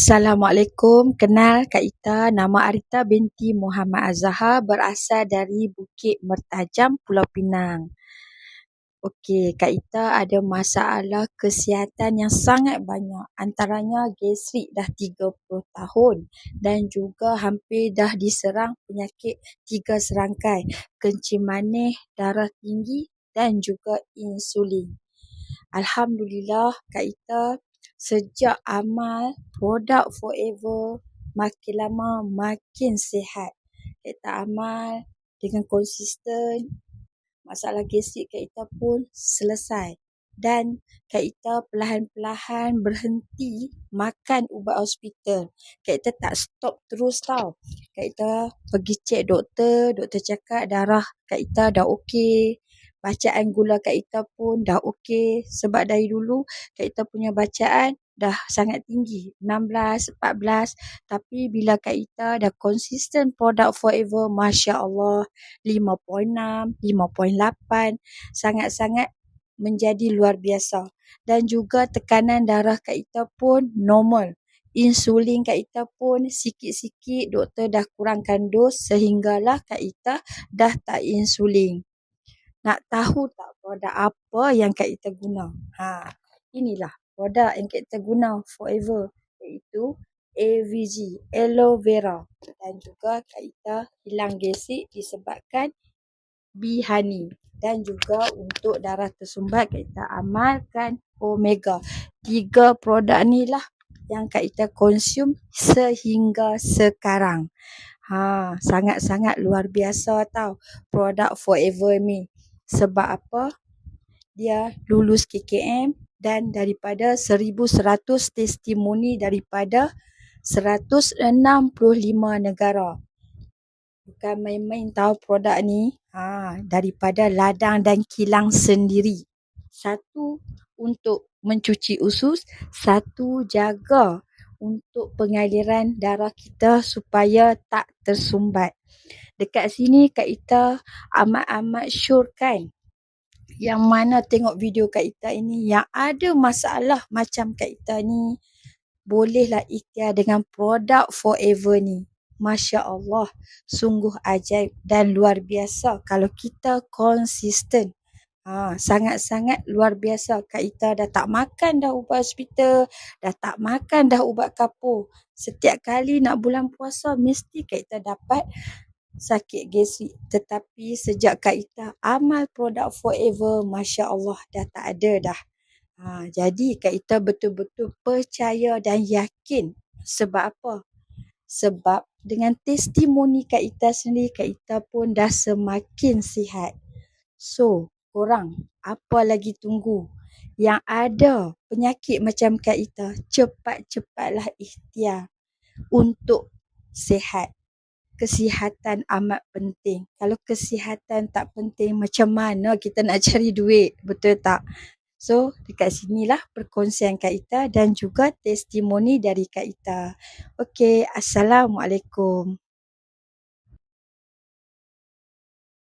Assalamualaikum. Kenal Kak Ita. Nama Arita binti Muhammad Azhar berasal dari Bukit Mertajam, Pulau Pinang. Okey, Kak Ita ada masalah kesihatan yang sangat banyak. Antaranya gastrik dah 30 tahun dan juga hampir dah diserang penyakit tiga serangkai. Kencing manis, darah tinggi dan juga insulin. Alhamdulillah, Kak Ita sejak amal produk Forever makin lama makin sihat. Kak Ita amal dengan konsisten, masalah gastrik Kak Ita pun selesai. Dan Kak Ita perlahan-perlahan berhenti makan ubat hospital. Kak Ita tak stop terus tau. Kak Ita pergi cek doktor, doktor cakap darah Kak Ita dah okey. Bacaan gula Kak Ita pun dah okey. Sebab dari dulu Kak Ita punya bacaan dah sangat tinggi. 16, 14. Tapi bila Kak Ita dah konsisten produk Forever, Masya Allah. 5.6, 5.8. Sangat-sangat menjadi luar biasa. Dan juga tekanan darah Kak Ita pun normal. Insulin Kak Ita pun sikit-sikit doktor dah kurangkan dos sehinggalah Kak Ita dah tak insulin. Nak tahu tak produk apa yang Kak Ita guna? Ha, inilah produk yang Kak Ita guna Forever iaitu AVG, Aloe Vera. Dan juga Kak Ita hilang gastrik disebabkan Bee Honey. Dan juga untuk darah tersumbat Kak Ita amalkan Omega. Tiga produk ni lah yang Kak Ita konsum sehingga sekarang. Ha, sangat-sangat luar biasa tau produk Forever ni. Sebab apa? Dia lulus KKM dan daripada 1100 testimoni daripada 165 negara. Bukan main-main tahu produk ni. Ha, daripada ladang dan kilang sendiri. Satu untuk mencuci usus, satu jaga untuk pengaliran darah kita supaya tak tersumbat dekat sini Kak Ita amat-amat sure kan yang mana tengok video Kak Ita ini yang ada masalah macam Kak Ita ni bolehlah ikhtiar dengan produk Forever ni. Masya Allah, sungguh ajaib dan luar biasa kalau kita konsisten. Ha, sangat-sangat luar biasa. Kak Ita dah tak makan dah ubat hospital, dah tak makan dah ubat kapur. Setiap kali nak bulan puasa, mesti Kak Ita dapat sakit gastrik. Tetapi sejak Kak Ita amal produk Forever, Masya Allah dah tak ada dah. Ha, jadi Kak Ita betul-betul percaya dan yakin. Sebab apa? Sebab dengan testimoni Kak Ita sendiri, Kak Ita pun dah semakin sihat. So, korang apa lagi tunggu? Yang ada penyakit macam Kak Ita, cepat-cepatlah ikhtiar untuk sihat kesihatan amat penting. Kalau kesihatan tak penting, macam mana kita nak cari duit? Betul tak? So, dekat sinilah perkongsian Kak Ita dan juga testimoni dari Kak Ita. Okey, Assalamualaikum.